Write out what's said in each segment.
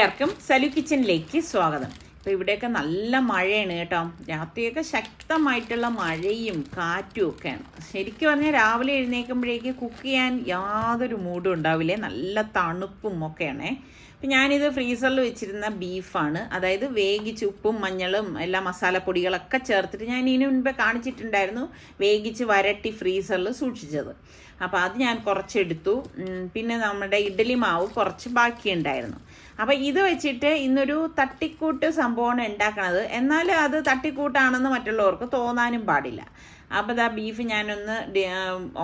എല്ലാവർക്കും സലു കിച്ചണിലേക്ക് സ്വാഗതം. ഇപ്പോൾ ഇവിടെയൊക്കെ നല്ല മഴയാണ് കേട്ടോ. രാത്രിയൊക്കെ ശക്തമായിട്ടുള്ള മഴയും കാറ്റും ഒക്കെയാണ്. ശരിക്കും പറഞ്ഞാൽ രാവിലെ എഴുന്നേൽക്കുമ്പോഴേക്ക് കുക്ക് ചെയ്യാൻ യാതൊരു മൂഡും ഉണ്ടാവില്ലേ. നല്ല തണുപ്പും ഒക്കെയാണേ. അപ്പം ഞാനിത് ഫ്രീസറിൽ വെച്ചിരുന്ന ബീഫാണ് അതായത് വേഗിച്ച് ഉപ്പും മഞ്ഞളും എല്ലാ മസാലപ്പൊടികളൊക്കെ ചേർത്തിട്ട് ഞാൻ ഇതിനു മുൻപേ കാണിച്ചിട്ടുണ്ടായിരുന്നു വേഗിച്ച് വരട്ടി ഫ്രീസറിൽ സൂക്ഷിച്ചത്. അപ്പോൾ അത് ഞാൻ കുറച്ചെടുത്തു. പിന്നെ നമ്മുടെ ഇഡ്ഡലി മാവ് കുറച്ച് ബാക്കിയുണ്ടായിരുന്നു. അപ്പോൾ ഇത് വെച്ചിട്ട് ഇന്നൊരു തട്ടിക്കൂട്ട് സംഭവമാണ് ഉണ്ടാക്കണത്. എന്നാൽ അത് തട്ടിക്കൂട്ടാണെന്ന് മറ്റുള്ളവർക്ക് തോന്നാനും പാടില്ല. അപ്പോൾ ഇതാ ബീഫ് ഞാനൊന്ന്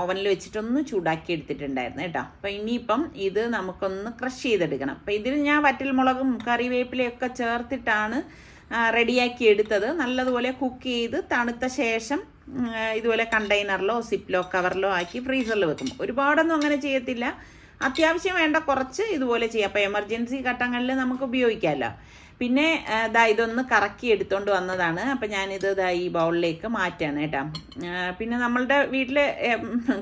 ഓവനിൽ വെച്ചിട്ടൊന്ന് ചൂടാക്കി എടുത്തിട്ടുണ്ടായിരുന്നു കേട്ടോ. അപ്പോൾ ഇനിയിപ്പം ഇത് നമുക്കൊന്ന് ക്രഷ് ചെയ്തെടുക്കണം. അപ്പോൾ ഇതിൽ ഞാൻ വറ്റൽമുളകും കറിവേപ്പിലയൊക്കെ ചേർത്തിട്ടാണ് റെഡിയാക്കി എടുത്തത്. നല്ലതുപോലെ കുക്ക് ചെയ്ത് തണുത്ത ശേഷം ഇതുപോലെ കണ്ടെയ്നറിലോ സിപ്പിലോ കവറിലോ ആക്കി ഫ്രീസറിൽ വെക്കും. ഒരുപാടൊന്നും അങ്ങനെ ചെയ്യത്തില്ല. അത്യാവശ്യം വേണ്ട കുറച്ച് ഇതുപോലെ ചെയ്യാം. അപ്പോൾ എമർജൻസി ഘട്ടങ്ങളിൽ നമുക്ക് ഉപയോഗിക്കാമല്ലോ പിന്നെ ഇതാ ഇതൊന്ന് കറക്കി എടുത്തുകൊണ്ട് വന്നതാണ്. അപ്പം ഞാനിത് ഇതാ ഈ ബൗളിലേക്ക് മാറ്റാണ് കേട്ടോ. പിന്നെ നമ്മളുടെ വീട്ടിൽ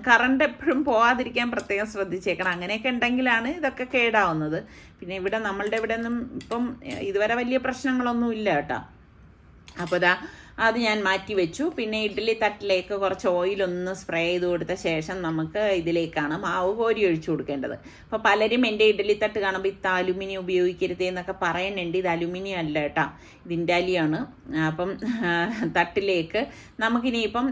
കറണ്ട് എപ്പോഴും പോവാതിരിക്കാൻ പ്രത്യേകം ശ്രദ്ധിച്ചേക്കണം. അങ്ങനെയൊക്കെ ഉണ്ടെങ്കിലാണ് ഇതൊക്കെ കേടാവുന്നത്. പിന്നെ ഇവിടെ നമ്മളുടെ ഇവിടെ നിന്നും ഇപ്പം ഇതുവരെ വലിയ പ്രശ്നങ്ങളൊന്നും ഇല്ല കേട്ടോ. അപ്പോൾ ദാ അത് ഞാൻ മാറ്റി വെച്ചു. പിന്നെ ഇഡ്ഡലി തട്ടിലേക്ക് കുറച്ച് ഓയിലൊന്ന് സ്പ്രേ ചെയ്ത് കൊടുത്ത ശേഷം നമുക്ക് ഇതിലേക്കാണ് മാവ് കോരി ഒഴിച്ചു കൊടുക്കേണ്ടത്. അപ്പോൾ പലരും എന്റെ ഇഡ്ഡലി തട്ട് കാണുമ്പോൾ ഇത് അലുമിനിയം ഉപയോഗിക്കരുത് എന്നൊക്കെ പറയുന്നുണ്ട്. ഇത് അലുമിനിയം അല്ല കേട്ടോ ഇതിന്റെ അലിയാണ്. അപ്പം തട്ടിലേക്ക് നമുക്കിനിയിപ്പം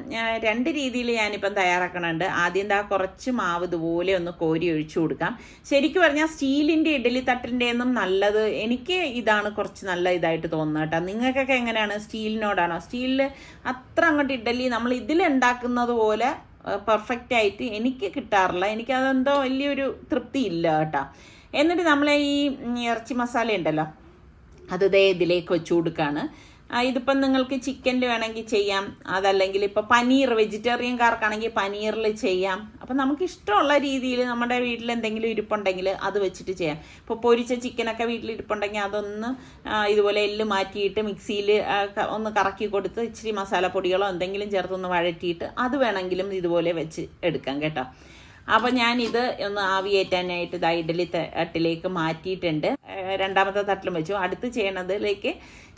രണ്ട് രീതിയിൽ ഞാനിപ്പം തയ്യാറാക്കണുണ്ട്. ആദ്യം ദാ കുറച്ച് മാവ് ഇതുപോലെ ഒന്ന് കോരി ഒഴിച്ചു കൊടുക്കാം. ശരിക്കും പറഞ്ഞാൽ സ്റ്റീലിന്റെ ഇഡ്ഡലി തട്ടിന്റെ എന്നും നല്ലത് എനിക്ക് ഇതാണ് കുറച്ച് നല്ല ഇതായിട്ട് തോന്നുന്നത് കേട്ടോ. നിങ്ങൾക്കൊക്കെ എങ്ങനെയാണ്? സ്റ്റീലിനോടാണോ സ്റ്റീലിൽ അത്ര അങ്ങോട്ട് ഇഡ്ഡലി നമ്മൾ ഇതിലുണ്ടാക്കുന്നത് പോലെ പെർഫെക്റ്റ് ആയിട്ട് എനിക്ക് കിട്ടാറില്ല. എനിക്കതെന്തോ വലിയൊരു തൃപ്തി ഇല്ല കേട്ടോ. എന്നിട്ട് നമ്മളെ ഈ ഇറച്ചി മസാല ഉണ്ടല്ലോ അത് ദേ ഇതിലേക്ക് വെച്ചു കൊടുക്കുകയാണ് ഇതിപ്പം നിങ്ങൾക്ക് ചിക്കനിൽ വേണമെങ്കിൽ ചെയ്യാം. അതല്ലെങ്കിൽ ഇപ്പോൾ പനീർ വെജിറ്റേറിയൻകാർക്കാണെങ്കിൽ പനീറിൽ ചെയ്യാം. അപ്പം നമുക്ക് ഇഷ്ടമുള്ള രീതിയിൽ നമ്മുടെ വീട്ടിൽ എന്തെങ്കിലും ഇരിപ്പുണ്ടെങ്കിൽ അത് വെച്ചിട്ട് ചെയ്യാം. ഇപ്പോൾ പൊരിച്ച ചിക്കനൊക്കെ വീട്ടിൽ ഇരിപ്പുണ്ടെങ്കിൽ അതൊന്ന് ഇതുപോലെ എല്ല് മാറ്റിയിട്ട് മിക്സിയിൽ ഒന്ന് കറക്കി കൊടുത്ത് ഇച്ചിരി മസാലപ്പൊടികളോ എന്തെങ്കിലും ചേർത്തൊന്ന് വഴറ്റിയിട്ട് അത് വേണമെങ്കിലും ഇതുപോലെ വെച്ച് എടുക്കാം കേട്ടോ. അപ്പോൾ ഞാനിത് ഒന്ന് ആവിയേറ്റാനായിട്ട് ഇതാ ഇഡലി തട്ടിലേക്ക് മാറ്റിയിട്ടുണ്ട്. രണ്ടാമത്തെ തട്ടിലും വെച്ചു. അടുത്ത് ചെയ്യണതിലേക്ക്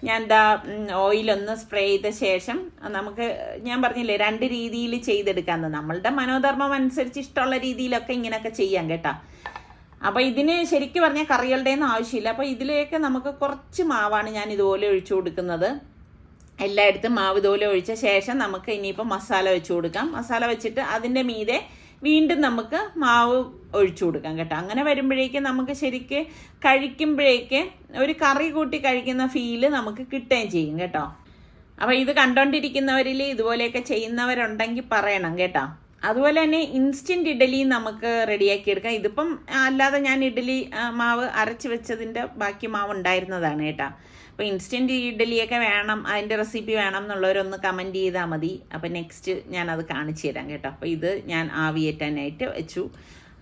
ഞാൻ എന്താ ഓയിലൊന്ന് സ്പ്രേ ചെയ്ത ശേഷം നമുക്ക് ഞാൻ പറഞ്ഞില്ലേ രണ്ട് രീതിയിൽ ചെയ്തെടുക്കാമെന്ന് നമ്മളുടെ മനോധർമ്മം അനുസരിച്ച് ഇഷ്ടമുള്ള രീതിയിലൊക്കെ ഇങ്ങനെയൊക്കെ ചെയ്യാം കേട്ടോ. അപ്പോൾ ഇതിന് ശരിക്കും പറഞ്ഞാൽ കറികളുടെ ഒന്നും ആവശ്യമില്ല. അപ്പോൾ ഇതിലേക്ക് നമുക്ക് കുറച്ച് മാവാണ് ഞാൻ ഇതുപോലെ ഒഴിച്ചു കൊടുക്കുന്നത്. എല്ലായിടത്തും മാവ് ഇതുപോലെ ഒഴിച്ച ശേഷം നമുക്ക് ഇനിയിപ്പോൾ മസാല വെച്ച് കൊടുക്കാം. മസാല വെച്ചിട്ട് അതിന്റെ മീതെ വീണ്ടും നമുക്ക് മാവ് ഒഴിച്ചു കൊടുക്കാം കേട്ടോ. അങ്ങനെ വരുമ്പോഴേക്ക് നമുക്ക് ശരിക്ക് കഴിക്കുമ്പോഴേക്ക് ഒരു കറി കൂട്ടി കഴിക്കുന്ന ഫീൽ നമുക്ക് കിട്ടുകയും ചെയ്യും കേട്ടോ. അപ്പോൾ ഇത് കണ്ടോണ്ടിരിക്കുന്നവരിൽ ഇതുപോലെയൊക്കെ ചെയ്യുന്നവരുണ്ടെങ്കിൽ പറയണം കേട്ടോ. അതുപോലെ തന്നെ ഇൻസ്റ്റന്റ് ഇഡലി നമുക്ക് റെഡിയാക്കി എടുക്കാം. ഇതിപ്പം അല്ലാതെ ഞാൻ ഇഡലി മാവ് അരച്ച് വെച്ചതിന്റെ ബാക്കി മാവ് ഉണ്ടായിരുന്നതാണ് കേട്ടോ. അപ്പോൾ ഇൻസ്റ്റന്റ് ഇഡ്ഡലിയൊക്കെ വേണം അതിന്റെ റെസിപ്പി വേണം എന്നുള്ളവരൊന്ന് കമന്റ് ചെയ്താൽ മതി. അപ്പോൾ നെക്സ്റ്റ് ഞാനത് കാണിച്ചു തരാം കേട്ടോ. അപ്പോൾ ഇത് ഞാൻ ആവിയേറ്റാനായിട്ട് വെച്ചു.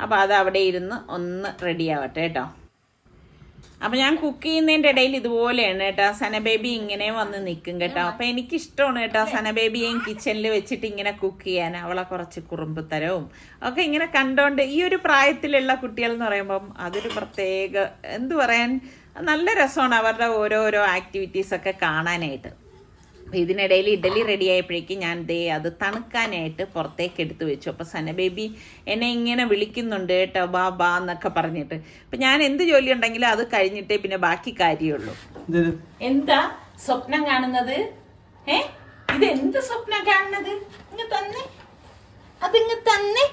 അപ്പോൾ അത് അവിടെ ഇരുന്ന് ഒന്ന് റെഡി ആവട്ടെ കേട്ടോ. അപ്പം ഞാൻ കുക്ക് ചെയ്യുന്നതിന്റെ ഇടയിൽ ഇതുപോലെയാണ് കേട്ടോ. സനബേബി ഇങ്ങനെ വന്ന് നിൽക്കും കേട്ടോ. അപ്പം എനിക്കിഷ്ടമാണ് കേട്ടോ സനബേബിയെയും കിച്ചണിൽ വെച്ചിട്ട് ഇങ്ങനെ കുക്ക് ചെയ്യാൻ. അവളെ കുറച്ച് കുറുമ്പുത്തരവും ഒക്കെ ഇങ്ങനെ കണ്ടോണ്ട് ഈ ഒരു പ്രായത്തിലുള്ള കുട്ടികൾ എന്ന് പറയുമ്പം അതൊരു പ്രത്യേക എന്തു പറയാൻ നല്ല രസമാണ് അവരുടെ ഓരോരോ ആക്ടിവിറ്റീസൊക്കെ കാണാനായിട്ട്. അപ്പൊ ഇതിനിടയിൽ ഇഡലി റെഡി ആയപ്പോഴേക്കും ഞാൻ ദേ അത് തണുക്കാനായിട്ട് പുറത്തേക്ക് എടുത്തു വെച്ചു. അപ്പോൾ സന ബേബി എന്നെ ഇങ്ങനെ വിളിക്കുന്നുണ്ട് കേട്ടോ ബാ ബാ എന്നൊക്കെ പറഞ്ഞിട്ട്. അപ്പം ഞാൻ എന്ത് ജോലി ഉണ്ടെങ്കിലും അത് കഴിഞ്ഞിട്ടേ പിന്നെ ബാക്കി കാര്യമുള്ളൂ. എന്താ സ്വപ്നം കാണുന്നത്? ഏ ഇത് എന്ത് സ്വപ്നം കാണുന്നത്? ഇങ്ങ് തന്നെ. അതിങ്ങ് തന്നെ.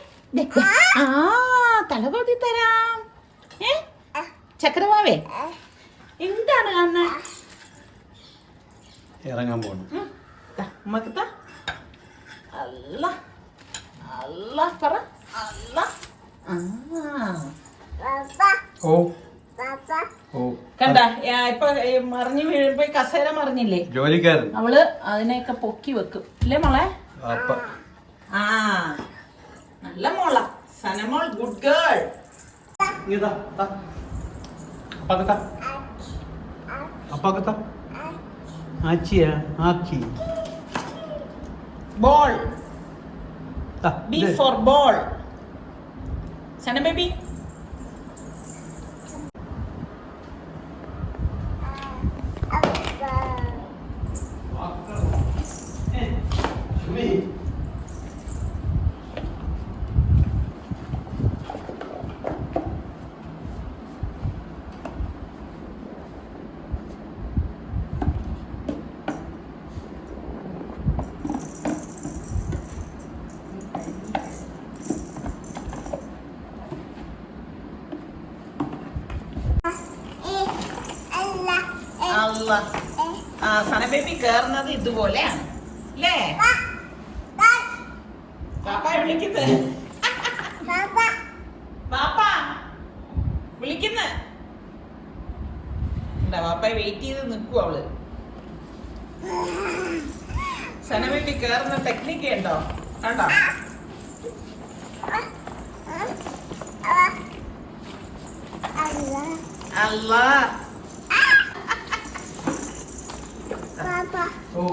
ആ തലപൊതി തരാം. ഏ? ചക്രവാവേ. എന്താണ് കാണുന്നത് ഇറങ്ങാൻ പോകണം ഉമ്മക്ക് താ. അല്ല അല്ല പറ. അല്ല. ആ. ഓ. ഓ. കണ്ട ഇപ്പൊ ഏ, മറിഞ്ഞു വീഴുമ്പോ കസേര മറിഞ്ഞില്ലേ? ജോലിക്കാരൻ. അവൾ അതിനെയൊക്കെ പൊക്കി വെക്കും. ഇല്ലേ മോളെ? ആ. നല്ല മോള. Sanamol good girl. ഇതാ അപ്പാക്കത്ത അപ്പാക്കത്ത? ആച്ചിയ? ആക്കി. Ball B for ball Sana baby അല്ല ആ സന ബേബി കേറുന്നത് ഇതുപോലെയാണ്. അല്ലേ പാപ്പ വിളിക്കുന്നത് പാപ്പ വിളിക്കുന്ന. പാപ്പ വെയിറ്റ് ചെയ്ത് നിൽക്കും അവൾ. സന ബേബി കേറുന്ന ടെക്നിക്ക് ഉണ്ടോ? കണ്ടോ? അല്ല. ഓ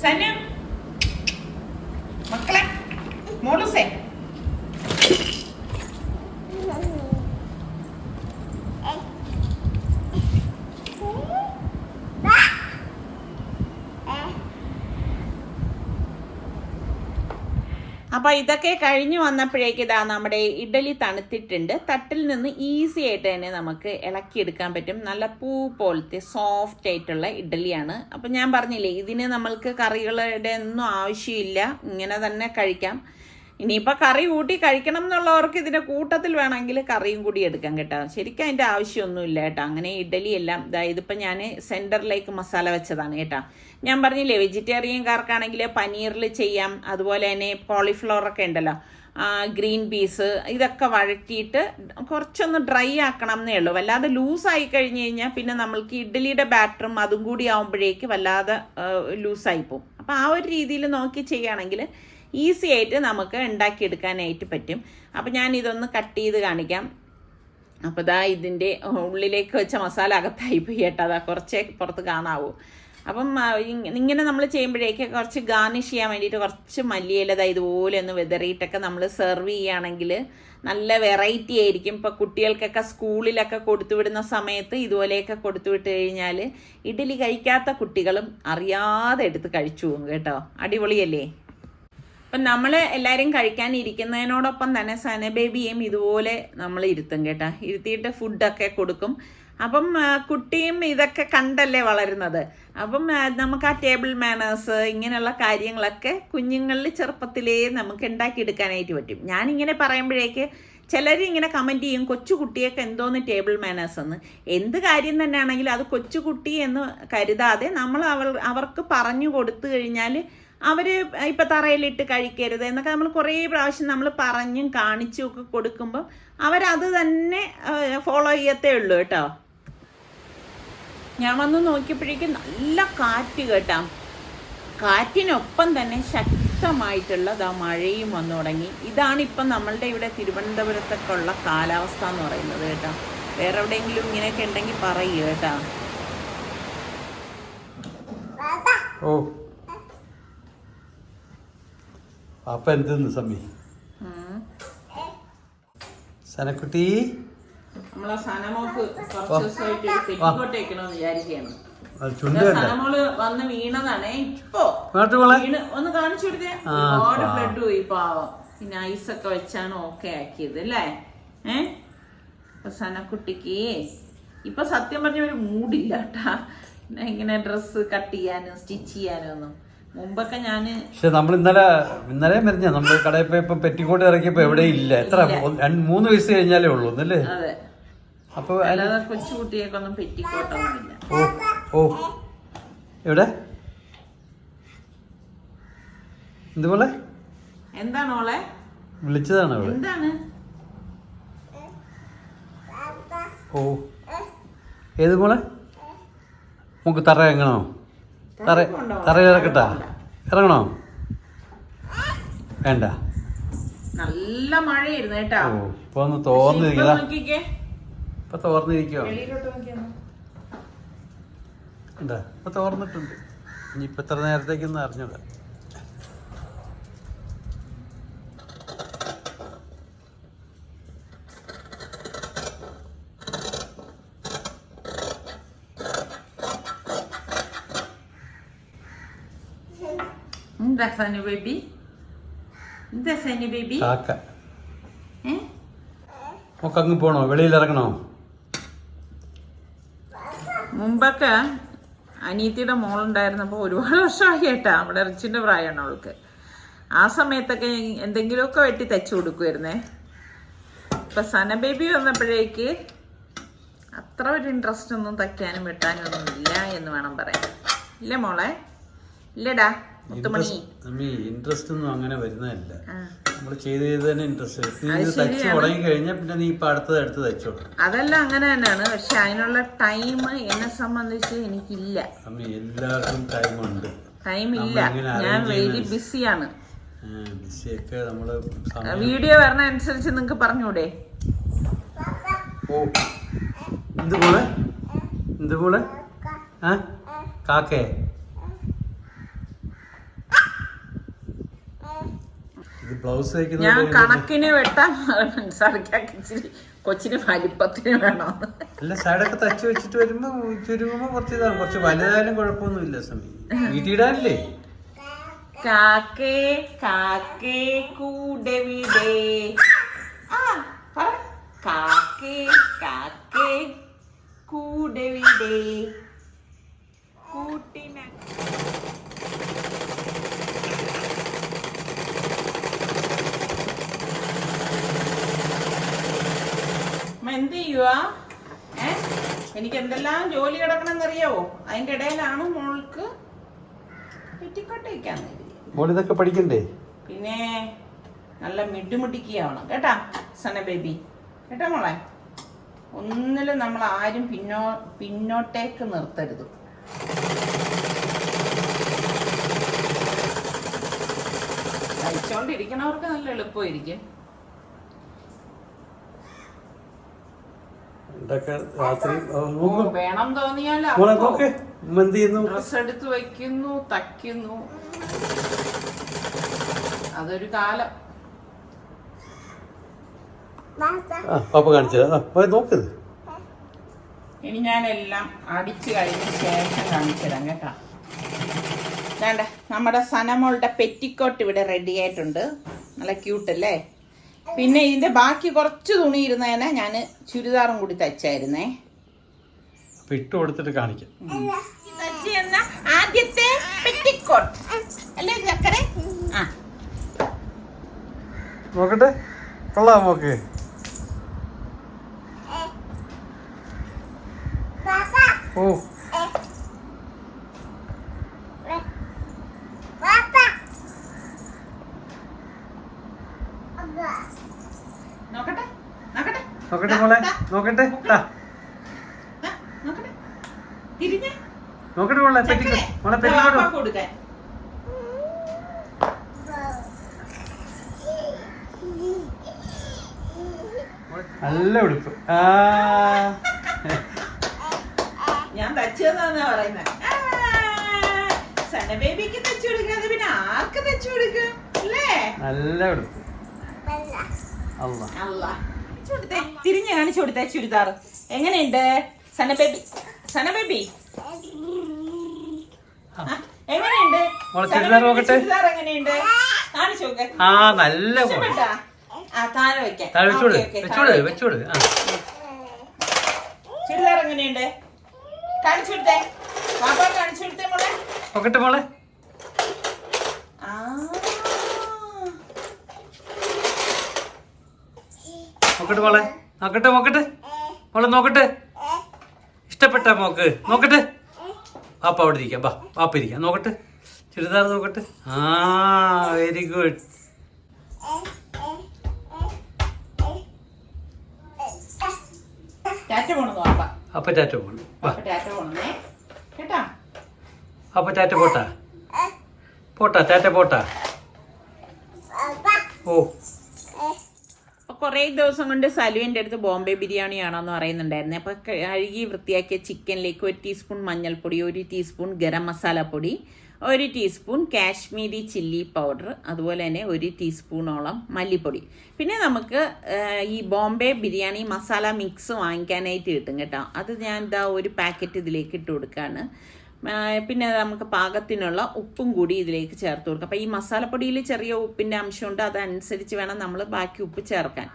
സനു മക്കളെ അപ്പൊ ഇതൊക്കെ കഴിഞ്ഞു വന്നപ്പോഴേക്ക് ഇതാ നമ്മുടെ ഇഡലി തണുത്തിട്ടുണ്ട്. തട്ടിൽ നിന്ന് ഈസി ആയിട്ട് തന്നെ നമുക്ക് ഇളക്കിയെടുക്കാൻ പറ്റും. നല്ല പൂ പോലത്തെ സോഫ്റ്റ് ആയിട്ടുള്ള ഇഡലിയാണ്. അപ്പൊ ഞാൻ പറഞ്ഞില്ലേ ഇതിന് നമ്മൾക്ക് കറികളുടെ ഒന്നും ആവശ്യമില്ല. ഇങ്ങനെ തന്നെ കഴിക്കാം. ഇനിയിപ്പോൾ കറി കൂട്ടി കഴിക്കണം എന്നുള്ളവർക്ക് ഇതിന്റെ കൂട്ടത്തിൽ വേണമെങ്കിൽ കറിയും കൂടി എടുക്കാം കേട്ടോ. ശരിക്കും അതിന്റെ ആവശ്യമൊന്നുമില്ല കേട്ടോ. അങ്ങനെ ഇഡലി എല്ലാം അതായത് ഇപ്പം ഞാൻ സെന്ററിലേക്ക് മസാല വെച്ചതാണ് കേട്ടോ. ഞാൻ പറഞ്ഞില്ലേ വെജിറ്റേറിയൻകാർക്കാണെങ്കിൽ പനീറിൽ ചെയ്യാം അതുപോലെ തന്നെ കോളിഫ്ലവർ ഒക്കെ ഉണ്ടല്ലോ ഗ്രീൻ പീസ് ഇതൊക്കെ വഴറ്റിയിട്ട് കുറച്ചൊന്ന് ഡ്രൈ ആക്കണം എന്നേ ഉള്ളൂ. വല്ലാതെ ലൂസായി കഴിഞ്ഞ് കഴിഞ്ഞാൽ പിന്നെ നമ്മൾക്ക് ഇഡ്ഡലിയുടെ ബാറ്ററും അതും കൂടി ആകുമ്പോഴേക്ക് വല്ലാതെ ലൂസായി പോകും. അപ്പോൾ ആ ഒരു രീതിയിൽ നോക്കി ചെയ്യുകയാണെങ്കിൽ ഈസി ആയിട്ട് നമുക്ക് ഉണ്ടാക്കിയെടുക്കാനായിട്ട് പറ്റും. അപ്പം ഞാൻ ഇതൊന്ന് കട്ട് ചെയ്ത് കാണിക്കാം. അപ്പോൾ ദാ ഇതിന്റെ ഉള്ളിലേക്ക് വെച്ച മസാല അകത്തായി പോയി കേട്ടോ. അതാ കുറച്ചേ പുറത്ത് കാണാവൂ. അപ്പം ഇങ്ങനെ നമ്മൾ ചെയ്യുമ്പോഴേക്ക് കുറച്ച് ഗാർണിഷ് ചെയ്യാൻ വേണ്ടിയിട്ട് കുറച്ച് മല്ലിയില ദാ ഇതുപോലെ ഒന്ന് വിതറിയിട്ടൊക്കെ നമ്മൾ സെർവ് ചെയ്യുകയാണെങ്കിൽ നല്ല വെറൈറ്റി ആയിരിക്കും. ഇപ്പോൾ കുട്ടികൾക്കൊക്കെ സ്കൂളിലൊക്കെ കൊടുത്തുവിടുന്ന സമയത്ത് ഇതുപോലെയൊക്കെ കൊടുത്തു വിട്ട് കഴിഞ്ഞാൽ ഇഡ്ഡലി കഴിക്കാത്ത കുട്ടികളും അറിയാതെ എടുത്ത് കഴിച്ചു കേട്ടോ. അടിപൊളിയല്ലേ? അപ്പം നമ്മൾ എല്ലാവരും കഴിക്കാൻ ഇരിക്കുന്നതിനോടൊപ്പം തന്നെ സന ബേബിയും ഇതുപോലെ നമ്മൾ ഇരുത്തും കേട്ടാ. ഇരുത്തിയിട്ട് ഫുഡൊക്കെ കൊടുക്കും. അപ്പം കുട്ടിയും ഇതൊക്കെ കണ്ടല്ലേ വളരുന്നത്? അപ്പം നമുക്ക് ആ ടേബിൾ മാനേഴ്സ് ഇങ്ങനെയുള്ള കാര്യങ്ങളൊക്കെ കുഞ്ഞുങ്ങളിൽ ചെറുപ്പത്തിലേ നമുക്ക് ഉണ്ടാക്കിയെടുക്കാനായിട്ട് പറ്റും. ഞാനിങ്ങനെ പറയുമ്പോഴേക്ക് ചിലർ ഇങ്ങനെ കമന്റ് ചെയ്യും കൊച്ചു കുട്ടിയൊക്കെ എന്തോന്ന് ടേബിൾ മാനേഴ്സ് എന്ന്? എന്ത് കാര്യം തന്നെയാണെങ്കിലും അത് കൊച്ചുകുട്ടി എന്ന് കരുതാതെ നമ്മൾ അവർ അവർക്ക് പറഞ്ഞു കൊടുത്തു കഴിഞ്ഞാൽ അവർ ഇപ്പം തറയിലിട്ട് കഴിക്കരുത് എന്നൊക്കെ നമ്മൾ കുറേ പ്രാവശ്യം നമ്മൾ പറഞ്ഞും കാണിച്ചും ഒക്കെ കൊടുക്കുമ്പം അവരത് തന്നെ ഫോളോ ചെയ്യത്തേ ഉള്ളൂ കേട്ടോ. ഞാൻ വന്ന് നോക്കിയപ്പോഴേക്കും നല്ല കാറ്റ് കേട്ടാ. കാറ്റിനൊപ്പം തന്നെ ശക്തമായിട്ടുള്ള ദാ മഴയും വന്നു തുടങ്ങി. ഇതാണ് ഇപ്പം നമ്മളുടെ ഇവിടെ തിരുവനന്തപുരത്തൊക്കെ ഉള്ള കാലാവസ്ഥ എന്ന് പറയുന്നത് കേട്ടോ. വേറെ എവിടെയെങ്കിലും ഇങ്ങനെയൊക്കെ ഉണ്ടെങ്കിൽ പറയൂ കേട്ടോ. ഓ. ഒരു എന്ത് സമ്മി സനക്കുട്ടി ചുണ്ട് വന്ന് വീണതാണേ ഇപ്പൊ. ഒന്ന് കാണിച്ചു കൊടുത്തേ. ആ, ഒരുപാട് പാവം. ബ്ലഡ് പോയി പാവം. പിന്നെ ഐസൊക്കെ വെച്ചാണ് ഓക്കെ ആക്കിയത് അല്ലേ? ഏ? അപ്പൊ സനക്കുട്ടിക്ക് ഇപ്പൊ സത്യം പറഞ്ഞ ഒരു മൂഡില്ല കേട്ടാ ഇങ്ങനെ ഡ്രസ് കട്ട് ചെയ്യാനും സ്റ്റിച്ച് ചെയ്യാനും ഒന്നും. മുമ്പൊക്കെ ഞാൻ പക്ഷെ നമ്മൾ ഇന്നലെ ഇന്നലെ മരിഞ്ഞ നമ്മൾ കടയിൽ പോയപ്പോ പെറ്റിക്കോട്ട് ഇറക്കിയപ്പോ എവിടെ ഇല്ല. എത്ര മൂന്ന് വയസ്സ് കഴിഞ്ഞാലേ ഉള്ളൂ എന്നല്ലേ അപ്പൊ അല്ലാതെ കൊച്ചു കുട്ടികൾക്കൊന്നും പെറ്റിക്കോട്ടൊന്നുമില്ല. ഓ ഓ. എവിടെ? എന്തുപോലെ എന്താണ് ഓളെ വിളിച്ചതാണ് അവൾ. എന്താണ്? ഓ. ഏത് മോളെ? നമുക്ക് തറ തറ തറ ഇറക്കട്ടാ ഇറങ്ങണോ? വേണ്ട. നല്ല മഴയായിരുന്നു കേട്ടോ. ഇപ്പൊ ഒന്ന് തോന്നിരിക്കതാ ഇപ്പൊ തോർന്നിരിക്കോ എന്താ ഇപ്പൊ തോർന്നിട്ടുണ്ട്. ഇനി ഇപ്പൊ എത്ര നേരത്തേക്കൊന്നും അറിഞ്ഞൂടാ. എന്താ സനു ബേബി എന്താ സനു ബേബി നമുക്ക് അങ്ങ് പോണോ? വെളിയിൽ ഇറങ്ങണോ? മുമ്പൊക്കെ അനീത്തിയുടെ മോളുണ്ടായിരുന്നപ്പോൾ ഒരുപാട് വർഷമായി കേട്ടാ അവിടെ റിച്ചിന്റെ പ്രായമാണ് അവൾക്ക്. ആ സമയത്തൊക്കെ എന്തെങ്കിലുമൊക്കെ വെട്ടി തച്ചു കൊടുക്കുമായിരുന്നേ ഇപ്പം സന ബേബി വന്നപ്പോഴേക്ക് അത്ര ഒരു ഇൻട്രസ്റ്റ് ഒന്നും തയ്ക്കാനും വെട്ടാനും ഒന്നും ഇല്ല എന്ന് വേണം പറയാൻ. ഇല്ലേ മോളെ? ഇല്ലടാ. ഇൻട്രസ്റ്റ് ഒന്നും അങ്ങനെ വരുന്നതല്ല. നമ്മൾ ചെയ്ത് ചെയ്ത് തന്നെ ഇൻട്രസ്റ്റ് തയ്ച്ച് തുടങ്ങി കഴിഞ്ഞാൽ പിന്നെ നീ ഇപ്പൊ അടുത്തത് എടുത്ത് തയ്ച്ചോളൂ അതെല്ലാം അങ്ങനെ തന്നെയാണ്. പക്ഷെ അതിനുള്ള ടൈം എന്നെ സംബന്ധിച്ച് എനിക്കില്ല. അമ്മ എല്ലാവർക്കും ടൈം ഉണ്ട്. ടൈം ഇല്ല. ഞാൻ വെയിലി വെരി ബിസിയാണ് ബിസിയൊക്കെ നമ്മൾ വീഡിയോ വരണ അനുസരിച്ച് നിങ്ങക്ക് പറഞ്ഞൂടെ? ഓ എന്ത് മോളെ? എന്ത് ആ കാക്കേ? ബ്ലൗസ് ഞാൻ കണക്കിന് വെട്ടാൻ ഇച്ചിരി കൊച്ചിന് വലിപ്പത്തിന് വേണം അല്ല സൈഡൊക്കെ തച്ച് വെച്ചിട്ട് വരുമ്പോ ചുരുങ്ങുമ്പോ കുറച്ച് ഇതാണ് കുറച്ച് വലുതായാലും കുഴപ്പമൊന്നുമില്ല സമി വീട്ടിടാനില്ലേ കാക്കേ കാക്കേ കൂടെ വിടേ. കാക്കേ കാക്കേ കൂടെ വിടേ. കൂട്ടിന അമ്മ എന്ത് ചെയ്യുക ഏ? എനിക്ക് എന്തെല്ലാം ജോലി കിടക്കണമെന്നറിയാവോ? അതിന്റെ ഇടയിലാണ് മോൾക്ക് പെറ്റിക്കോട്ട് വയ്ക്കാൻ മോൾ ഇതൊക്കെ പഠിക്കണ്ടേ? പിന്നെ നല്ല മിടുമിടുക്കിയാവണം കേട്ടാ സന ബേബി? കേട്ടോ മോളെ? ഒന്നിലും നമ്മൾ ആരും പിന്നോ പിന്നോട്ടേക്ക് നിർത്തരുത്. കഴിച്ചോണ്ടിരിക്കണവർക്ക് നല്ല എളുപ്പമായിരിക്കും. ഇതൊക്കെ രാത്രി വേണം തോന്നിയാൽ മോളെ നോക്ക്. ഉമ്മ എന്ത് ചെയ്യുന്നു? ഡ്രസ് എടുത്ത് വെക്കുന്നു തയ്ക്കുന്നു. അതൊരു കാലം. പാപ്പ കാണിച്ചത്. ആ നോക്ക്. ഇനി ഞാനെല്ലാം അടിച്ചു കഴിഞ്ഞ ശേഷം കാണിച്ചതാണ് കേട്ടോ. വേണ്ട നമ്മുടെ സനമോളുടെ പെറ്റിക്കോട്ട് ഇവിടെ റെഡി ആയിട്ടുണ്ട്. നല്ല ക്യൂട്ട് അല്ലേ? പിന്നെ ഇതിന്റെ ബാക്കി കുറച്ച് തുണി ഇരുന്നതിനെ ഞാൻ ചുരിദാറും കൂടി തയ്ച്ചായിരുന്നേ. ഇട്ട് കൊടുത്തിട്ട് കാണിക്കാം. ആദ്യത്തെ പെറ്റിക്കോട്ട്. അല്ലേ ചക്കരെ? ആ. നോക്കട്ടെ. കൊള്ളാം നോക്ക് ഓ നോക്കട്ടെ നോക്കട്ടെ നോക്കട്ടെ മോളെ നോക്കട്ടെ ദാ, ദാ, നോക്കട്ടെ തിരിഞ്ഞേ നോക്കട്ടെ മോളെ പെറ്റിക്കോ മോളെ പെറ്റിക്കോട്ടോ വാപ്പാ കൊടുക്കാൻ നല്ല ഉടുപ്പ് ആ ഞാൻ തച്ചതെന്നാ പറയുന്നത് സന ബേബിക്ക് തച്ചു കൊടുക്കാതെ പിന്നെ ആർക്ക് തച്ചു കൊടുക്കും അല്ലേ നല്ല ഉടുപ്പ് അല്ല അല്ല കൊടുത്തേ തിരിഞ്ഞ് കാണിച്ചു കൊടുത്തേ ചുരിദാർ എങ്ങനെയുണ്ട്? സന ബേബി. സന ബേബി? ആ, എങ്ങനെയുണ്ട്? ചുരിദാർ എങ്ങനെയുണ്ട്? കാണിച്ചു ആ നല്ല താഴെ വെക്കാം. ചുരിദാർ എങ്ങനെയുണ്ട്? കാണിച്ചു കൊടുത്തേ പാപ്പ കാണിച്ചു കൊടുത്തേ മോളെ. നോക്കട്ടെ മോളെ. ആ. നോക്കട്ടെ മോളെ നോക്കട്ടെ നോക്കട്ടെ. മോളെ നോക്കട്ടെ. ഇഷ്ടപ്പെട്ട മോക്ക് നോക്കട്ടെ. പാപ്പ അവിടെ ഇരിക്കാം ബാ പാപ്പ ഇരിക്കാം. നോക്കട്ടെ. ചുരിദാർ നോക്കട്ടെ. ആ വെരി ഗുഡ് അപ്പ ടാറ്റ പോണം അപ്പ ടാറ്റ പോട്ടാ. പോട്ടാ ടാറ്റ പോട്ടാ. ഓ. കുറേ ദിവസം കൊണ്ട് സലുവിന്റെ അടുത്ത് ബോംബെ ബിരിയാണി ബിരിയാണിയാണോന്ന് പറയുന്നുണ്ടായിരുന്നു. അപ്പോൾ കഴുകി വൃത്തിയാക്കിയ ചിക്കനിലേക്ക് ഒരു ടീസ്പൂൺ മഞ്ഞൾപ്പൊടി ഒരു ടീസ്പൂൺ ഗരം മസാല പൊടി ഒരു ടീസ്പൂൺ കാശ്മീരി ചില്ലി പൗഡർ അതുപോലെ തന്നെ ഒരു ടീസ്പൂണോളം മല്ലിപ്പൊടി. പിന്നെ നമുക്ക് ഈ ബോംബെ ബിരിയാണി മസാല മിക്സ് വാങ്ങിക്കാനായിട്ട് കിട്ടും കേട്ടോ. അത് ഞാൻ ഇതാ ഒരു പാക്കറ്റ് ഇതിലേക്ക് ഇട്ട് കൊടുക്കുകയാണ് പിന്നെ നമുക്ക് പാകത്തിനുള്ള ഉപ്പും കൂടി ഇതിലേക്ക് ചേർത്ത് കൊടുക്കുക അപ്പോൾ ഈ മസാലപ്പൊടിയിൽ ചെറിയ ഉപ്പിന്റെ അംശമുണ്ട് അതനുസരിച്ച് വേണം നമ്മൾ ബാക്കി ഉപ്പ് ചേർക്കാൻ.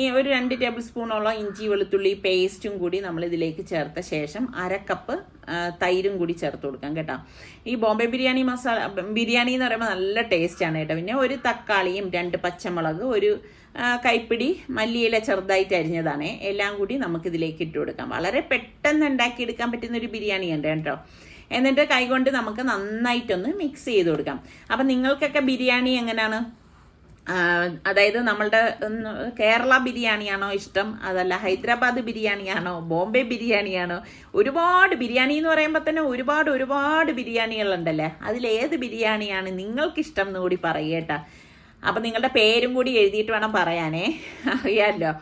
ഈ ഒരു രണ്ട് ടേബിൾ സ്പൂണോളം ഇഞ്ചി വെളുത്തുള്ളി പേസ്റ്റും കൂടി നമ്മൾ ഇതിലേക്ക് ചേർത്ത ശേഷം അര കപ്പ് തൈരും കൂടി ചേർത്ത് കൊടുക്കാം കേട്ടോ. ഈ ബോംബെ ബിരിയാണി മസാല ബിരിയാണി എന്ന് പറയുമ്പോൾ നല്ല ടേസ്റ്റാണ് കേട്ടോ. പിന്നെ ഒരു തക്കാളിയും രണ്ട് പച്ചമുളക് ഒരു കൈപ്പിടി മല്ലിയില ചെറുതായിട്ട് അരിഞ്ഞതാണ്. എല്ലാം കൂടി നമുക്കിതിലേക്ക് ഇട്ട് കൊടുക്കാം. വളരെ പെട്ടെന്ന് ഉണ്ടാക്കിയെടുക്കാൻ പറ്റുന്ന ഒരു ഉണ്ട് കേട്ടോ. എന്നിട്ട് കൈകൊണ്ട് നമുക്ക് നന്നായിട്ടൊന്ന് മിക്സ് ചെയ്ത് കൊടുക്കാം. അപ്പം നിങ്ങൾക്കൊക്കെ ബിരിയാണി എങ്ങനെയാണ് അതായത് നമ്മളുടെ കേരള ബിരിയാണിയാണോ ഇഷ്ടം? അതല്ല ഹൈദരാബാദ് ബിരിയാണിയാണോ? ബോംബെ ബിരിയാണിയാണോ? ഒരുപാട് ബിരിയാണി എന്ന് പറയുമ്പോൾ തന്നെ ഒരുപാട് ഒരുപാട് ബിരിയാണികളുണ്ടല്ലേ? അതിലേത് ബിരിയാണിയാണ് നിങ്ങൾക്കിഷ്ടം എന്ന് കൂടി പറയേട്ടാ അപ്പം നിങ്ങളുടെ പേരും കൂടി എഴുതിയിട്ട് വേണം പറയാനേ. അറിയാമല്ലോ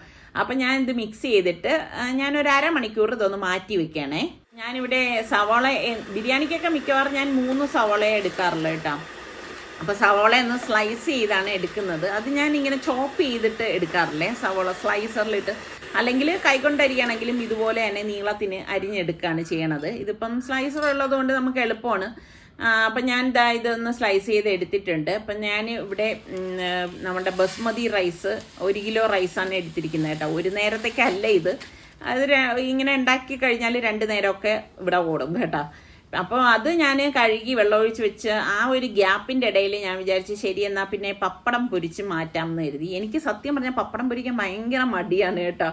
അപ്പം ഞാൻ ഇത് മിക്സ് ചെയ്തിട്ട് ഞാനൊരു അരമണിക്കൂർ ഇതൊന്ന് മാറ്റി വെക്കണേ. ഞാനിവിടെ സവാള ബിരിയാണിക്കൊക്കെ മിക്കവാറും ഞാൻ മൂന്ന് സവാള എടുക്കാറുള്ളൂ കേട്ടോ. അപ്പോൾ സവോള ഒന്ന് സ്ലൈസ് ചെയ്താണ് എടുക്കുന്നത്. അത് ഞാൻ ഇങ്ങനെ ചോപ്പ് ചെയ്തിട്ട് എടുക്കാറില്ലേ സവോള സ്ലൈസറിലിട്ട് അല്ലെങ്കിൽ കൈകൊണ്ട് അരിയാണെങ്കിലും ഇതുപോലെ തന്നെ നീളത്തിന് അരിഞ്ഞെടുക്കുകയാണ് ചെയ്യണത്. ഇതിപ്പം സ്ലൈസർ ഉള്ളതുകൊണ്ട് നമുക്ക് എളുപ്പമാണ്. അപ്പം ഞാൻ ഇതാ ഇതൊന്ന് സ്ലൈസ് ചെയ്ത് എടുത്തിട്ടുണ്ട്. അപ്പം ഞാൻ ഇവിടെ നമ്മുടെ ബസ്മതി റൈസ് ഒരു കിലോ റൈസാണ് എടുത്തിരിക്കുന്നത് കേട്ടോ. ഒരു നേരത്തേക്കല്ല ഇത്. അത് ഇങ്ങനെ ഉണ്ടാക്കി കഴിഞ്ഞാൽ രണ്ട് നേരമൊക്കെ ഇവിടെ ഓടും കേട്ടോ. അപ്പോൾ അത് ഞാൻ കഴുകി വെള്ളമൊഴിച്ച് വെച്ച് ആ ഒരു ഗ്യാപ്പിന്റെ ഇടയിൽ ഞാൻ വിചാരിച്ചു ശരി എന്നാൽ പിന്നെ പപ്പടം പൊരിച്ച് മാറ്റാം എന്ന് കരുതി. എനിക്ക് സത്യം പറഞ്ഞാൽ പപ്പടം പൊരിക്കാൻ ഭയങ്കര മടിയാണ് കേട്ടോ.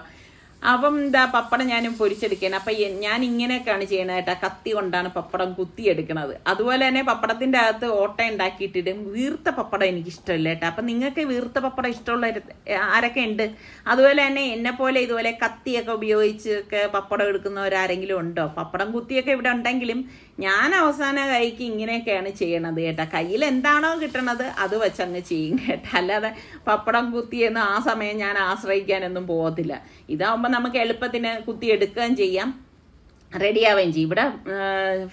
അപ്പം എന്താ പപ്പടം ഞാൻ പൊരിച്ചെടുക്കണം അപ്പം ഞാൻ ഇങ്ങനെയൊക്കെയാണ് ചെയ്യണത് കേട്ടോ. കത്തി കൊണ്ടാണ് പപ്പടം കുത്തിയെടുക്കണത്. അതുപോലെ തന്നെ പപ്പടത്തിന്റെ അകത്ത് ഓട്ട ഉണ്ടാക്കിയിട്ടിടും. വീർത്ത പപ്പടം എനിക്ക് ഇഷ്ടമില്ല കേട്ടോ. അപ്പം നിങ്ങൾക്ക് വീർത്ത പപ്പടം ഇഷ്ടമുള്ള ആരൊക്കെ ഉണ്ട്? അതുപോലെ തന്നെ എന്നെ പോലെ ഇതുപോലെ കത്തിയൊക്കെ ഉപയോഗിച്ചൊക്കെ പപ്പടം എടുക്കുന്നവരാരെങ്കിലും ഉണ്ടോ? പപ്പടം കുത്തിയൊക്കെ ഇവിടെ ഉണ്ടെങ്കിലും ഞാൻ അവസാന കൈക്ക് ഇങ്ങനെയൊക്കെയാണ് ചെയ്യണത് കേട്ടോ. കയ്യിൽ എന്താണോ കിട്ടണത് അത് വെച്ചങ്ങ് ചെയ്യും കേട്ടോ. അല്ലാതെ പപ്പടം കുത്തിയെന്ന് ആ സമയം ഞാൻ ആശ്രയിക്കാനൊന്നും പോകത്തില്ല. ഇതാവുമ്പോൾ നമുക്ക് എളുപ്പത്തിന് കുത്തി എടുക്കുകയും ചെയ്യാം. റെഡിയാവുകയും ചെയ്യും. ഇവിടെ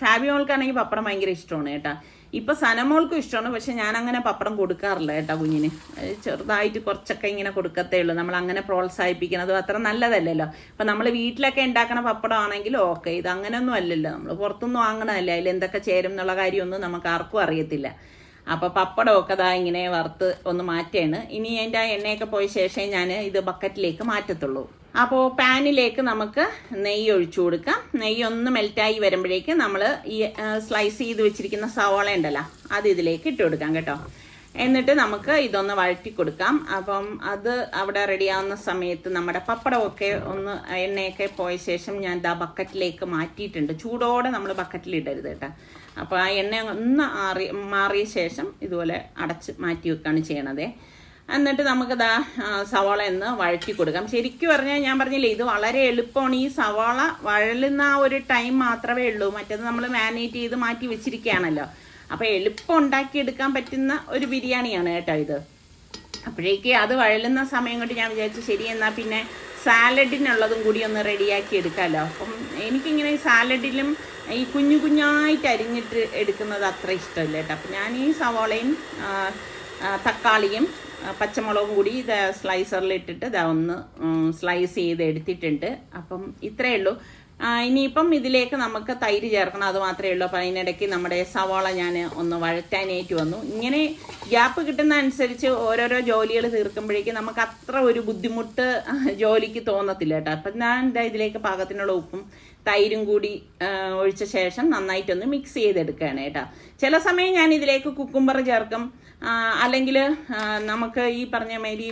ഫാബിയോൾക്കാണെങ്കിൽ പപ്പടം ഭയങ്കര ഇഷ്ടമാണ് കേട്ടോ. ഇപ്പൊ സനമോൾക്കും ഇഷ്ടമാണ് പക്ഷെ ഞാൻ അങ്ങനെ പപ്പടം കൊടുക്കാറില്ല കേട്ടോ കുഞ്ഞിന്. ചെറുതായിട്ട് കുറച്ചൊക്കെ ഇങ്ങനെ കൊടുക്കത്തേ ഉള്ളൂ. നമ്മൾ അങ്ങനെ പ്രോത്സാഹിപ്പിക്കുന്നത് അത്ര നല്ലതല്ലല്ലോ. അപ്പൊ നമ്മൾ വീട്ടിലൊക്കെ ഉണ്ടാക്കണ പപ്പടം ആണെങ്കിൽ ഓക്കെ ഇത് അങ്ങനെയൊന്നും അല്ലല്ലോ. നമ്മൾ പുറത്തുനിന്ന് വാങ്ങണമല്ലേ അതിൽ എന്തൊക്കെ ചേരും എന്നുള്ള കാര്യമൊന്നും നമുക്ക് ആർക്കും അറിയത്തില്ല. അപ്പൊ പപ്പടമൊക്കെ ദാ ഇങ്ങനെ വറുത്ത് ഒന്ന് മാറ്റാണ് ഇനി അതിന്റെ എണ്ണയൊക്കെ പോയ ശേഷം ഞാൻ ഇത് ബക്കറ്റിലേക്ക് മാറ്റത്തുള്ളൂ. അപ്പോൾ പാനിലേക്ക് നമുക്ക് നെയ്യ് ഒഴിച്ചു കൊടുക്കാം. നെയ്യ് ഒന്ന് മെൽറ്റായി വരുമ്പോഴേക്ക് നമ്മൾ ഈ സ്ലൈസ് ചെയ്ത് വെച്ചിരിക്കുന്ന സവാള ഉണ്ടല്ലോ അത് ഇതിലേക്ക് ഇട്ട് കൊടുക്കാം കേട്ടോ. എന്നിട്ട് നമുക്ക് ഇതൊന്ന് വഴറ്റി കൊടുക്കാം. അപ്പം അത് അവിടെ റെഡിയാവുന്ന സമയത്ത് നമ്മുടെ പപ്പടമൊക്കെ ഒന്ന് എണ്ണയൊക്കെ പോയ ശേഷം ഞാൻ ഇതാ ബക്കറ്റിലേക്ക് മാറ്റിയിട്ടുണ്ട്. ചൂടോടെ നമ്മൾ ബക്കറ്റിൽ ഇടരുത് കേട്ടോ. അപ്പോൾ ആ എണ്ണ ഒന്ന് ആറി മാറിയ ശേഷം ഇതുപോലെ അടച്ച് മാറ്റി വെക്കുകയാണ് ചെയ്യണത്. എന്നിട്ട് നമുക്ക് ദാ സവാള ഒന്ന് വഴറ്റി കൊടുക്കാം. ശരിക്കും പറഞ്ഞാൽ ഞാൻ പറഞ്ഞില്ലേ ഇത് വളരെ എളുപ്പമാണ്. ഈ സവാള വഴലുന്ന ആ ഒരു ടൈം മാത്രമേ ഉള്ളൂ. മറ്റേത് നമ്മൾ മാനേറ്റ് ചെയ്ത് മാറ്റി വെച്ചിരിക്കുകയാണല്ലോ. അപ്പോൾ എളുപ്പം ഉണ്ടാക്കിയെടുക്കാൻ പറ്റുന്ന ഒരു ബിരിയാണിയാണ് കേട്ടോ ഇത്. അപ്പോഴേക്ക് അത് വഴലുന്ന സമയം കൊണ്ട് ഞാൻ വിചാരിച്ചു ശരി എന്നാൽ പിന്നെ സാലഡിനുള്ളതും കൂടി ഒന്ന് റെഡിയാക്കി എടുക്കാമല്ലോ അപ്പം എനിക്കിങ്ങനെ സാലഡിലും ഈ കുഞ്ഞു കുഞ്ഞായിട്ട് അരിഞ്ഞിട്ട് എടുക്കുന്നത് അത്ര ഇഷ്ടമല്ല കേട്ടോ. അപ്പം ഞാൻ ഈ സവാളയും തക്കാളിയും പച്ചമുളകും കൂടി ഇത് സ്ലൈസറിൽ ഇട്ടിട്ട് ഇതാ ഒന്ന് സ്ലൈസ് ചെയ്ത് എടുത്തിട്ടുണ്ട്. അപ്പം ഇത്രയേ ഉള്ളൂ. ഇനിയിപ്പം ഇതിലേക്ക് നമുക്ക് തൈര് ചേർക്കണം. അത് മാത്രമേ ഉള്ളൂ. അപ്പം അതിനിടയ്ക്ക് നമ്മുടെ സവാള ഞാൻ ഒന്ന് വഴറ്റാനായിട്ട് വന്നു. ഇങ്ങനെ ഗ്യാപ്പ് കിട്ടുന്ന അനുസരിച്ച് ഓരോരോ ജോലികൾ തീർക്കുമ്പോഴേക്കും നമുക്ക് അത്ര ഒരു ബുദ്ധിമുട്ട് ജോലിക്ക് തോന്നത്തില്ല കേട്ടോ. അപ്പം ഞാൻ എന്താ ഇതിലേക്ക് പാകത്തിനുള്ള ഉപ്പും തൈരും കൂടി ഒഴിച്ച ശേഷം നന്നായിട്ടൊന്ന് മിക്സ് ചെയ്തെടുക്കുകയാണ് കേട്ടോ. ചില സമയം ഞാൻ ഇതിലേക്ക് കുക്കുംബർ ചേർക്കും. അല്ലെങ്കിൽ നമുക്ക് ഈ പറഞ്ഞ മാതിരി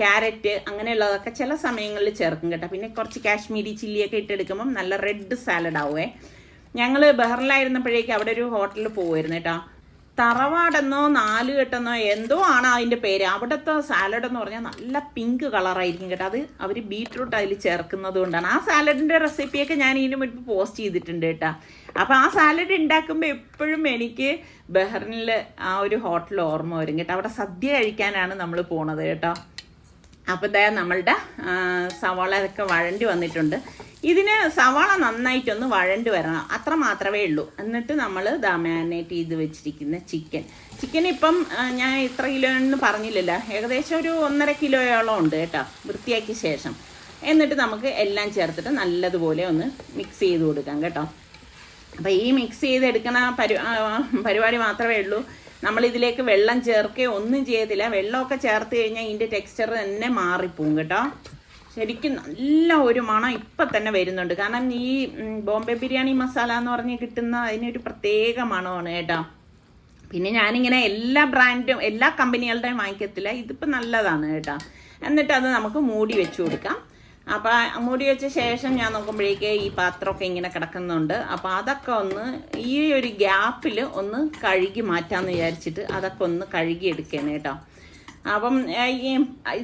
ക്യാരറ്റ് അങ്ങനെയുള്ളതൊക്കെ ചില സമയങ്ങളിൽ ചേർക്കും കേട്ടോ. പിന്നെ കുറച്ച് കാശ്മീരി ചില്ലിയൊക്കെ ഇട്ടെടുക്കുമ്പം നല്ല റെഡ് സാലഡ് ആവുമേ ഞങ്ങൾ ബഹറിലായിരുന്നപ്പോഴേക്ക് അവിടെ ഒരു ഹോട്ടലിൽ പോകുമായിരുന്നു കേട്ടോ. തറവാടെന്നോ നാല് കെട്ടെന്നോ എന്തോ ആണ് അതിന്റെ പേര്. അവിടുത്തെ സാലഡ് എന്ന് പറഞ്ഞാൽ നല്ല പിങ്ക് കളറായിരിക്കും കേട്ടോ. അത് അവർ ബീട്രൂട്ട് അതിൽ ചേർക്കുന്നത് കൊണ്ടാണ് ആ സാലഡിന്റെ റെസിപ്പിയൊക്കെ ഞാൻ ഇതിന് മുൻപ് പോസ്റ്റ് ചെയ്തിട്ടുണ്ട് കേട്ടോ. അപ്പോൾ ആ സാലഡ് ഉണ്ടാക്കുമ്പോൾ എപ്പോഴും എനിക്ക് ബഹ്റിനിൽ ആ ഒരു ഹോട്ടൽ ഓർമ്മ വരും കേട്ടോ. അവിടെ സദ്യ കഴിക്കാനാണ് നമ്മൾ പോണത് കേട്ടോ. അപ്പോൾ ഇതാ നമ്മളുടെ ആ, സവാള ഇതൊക്കെ വഴണ്ടി വന്നിട്ടുണ്ട്. ഇതിന് സവാള നന്നായിട്ടൊന്ന് വഴണ്ടി വരണം. അത്ര മാത്രമേ ഉള്ളൂ. എന്നിട്ട് നമ്മൾ ദാ ചെയ്ത് വെച്ചിരിക്കുന്ന ചിക്കൻ ചിക്കൻ ഇപ്പം ഞാൻ ഇത്ര കിലോ എന്ന് പറഞ്ഞില്ലല്ലോ. ഏകദേശം ഒരു ഒന്നര കിലോയോളം ഉണ്ട് കേട്ടോ വൃത്തിയാക്കിയ ശേഷം. എന്നിട്ട് നമുക്ക് എല്ലാം ചേർത്തിട്ട് നല്ലതുപോലെ ഒന്ന് മിക്സ് ചെയ്ത് കൊടുക്കാം കേട്ടോ. അപ്പം ഈ മിക്സ് ചെയ്തെടുക്കണ പരി പരിപാടി മാത്രമേ ഉള്ളൂ. നമ്മൾ ഇതിലേക്ക് വെള്ളം ചേർക്കുകയോ ഒന്നും ചെയ്യത്തില്ല. വെള്ളമൊക്കെ ചേർത്ത് കഴിഞ്ഞാൽ ഇതിന്റെ ടെക്സ്ചർ തന്നെ മാറിപ്പോവും കേട്ടോ. ശരിക്കും നല്ല ഒരു മണം ഇപ്പം തന്നെ വരുന്നുണ്ട്. കാരണം ഈ ബോംബെ ബിരിയാണി മസാല എന്ന് പറഞ്ഞ് കിട്ടുന്ന അതിനൊരു പ്രത്യേക മണമാണ് കേട്ടോ. പിന്നെ ഞാനിങ്ങനെ എല്ലാ ബ്രാൻഡും എല്ലാ കമ്പനികളുടെയും വാങ്ങിക്കത്തില്ല. ഇതിപ്പോൾ നല്ലതാണ് കേട്ടോ. എന്നിട്ട് അത് നമുക്ക് മൂടി വെച്ച് കൊടുക്കാം. അപ്പോൾ മൂടി വെച്ച ശേഷം ഞാൻ നോക്കുമ്പോഴേക്ക് ഈ പാത്രമൊക്കെ ഇങ്ങനെ കിടക്കുന്നുണ്ട്. അപ്പോൾ അതൊക്കെ ഒന്ന് ഈ ഒരു ഗ്യാപ്പിൽ ഒന്ന് കഴുകി മാറ്റാമെന്ന് വിചാരിച്ചിട്ട് അതൊക്കെ ഒന്ന് കഴുകി എടുക്കണം കേട്ടോ. അപ്പം ഈ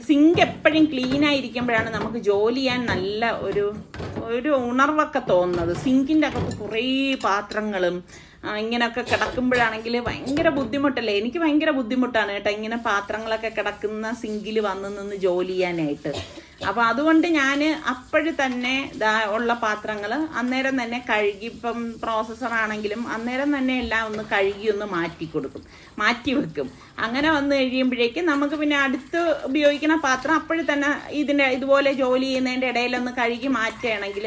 സിങ്ക് എപ്പോഴും ക്ലീൻ ആയിരിക്കുമ്പോഴാണ് നമുക്ക് ജോലി ചെയ്യാൻ നല്ല ഒരു ഒരു ഉണർവൊക്കെ തോന്നുന്നത്. സിങ്കിന്റെ അകത്ത് കുറേ പാത്രങ്ങളും ഇങ്ങനെയൊക്കെ കിടക്കുമ്പോഴാണെങ്കിൽ ഭയങ്കര ബുദ്ധിമുട്ടല്ലേ? എനിക്ക് ഭയങ്കര ബുദ്ധിമുട്ടാണ് കേട്ടോ ഇങ്ങനെ പാത്രങ്ങളൊക്കെ കിടക്കുന്ന സിങ്കിൽ വന്ന് നിന്ന് ജോലി ചെയ്യാനായിട്ട്. അപ്പോൾ അതുകൊണ്ട് ഞാൻ അപ്പോഴ് തന്നെ ഉള്ള പാത്രങ്ങൾ അന്നേരം തന്നെ കഴുകി ഇപ്പം പ്രോസസ്സർ ആണെങ്കിലും അന്നേരം തന്നെ എല്ലാം ഒന്ന് കഴുകി ഒന്ന് മാറ്റി കൊടുക്കും. മാറ്റി വെക്കും. അങ്ങനെ വന്നു കഴിയുമ്പോഴേക്കും നമുക്ക് പിന്നെ അടുത്ത് ഉപയോഗിക്കുന്ന പാത്രം അപ്പോഴും തന്നെ ഇതിന്റെ ഇതുപോലെ ജോലി ചെയ്യുന്നതിന്റെ ഇടയിലൊന്ന് കഴുകി മാറ്റുകയാണെങ്കിൽ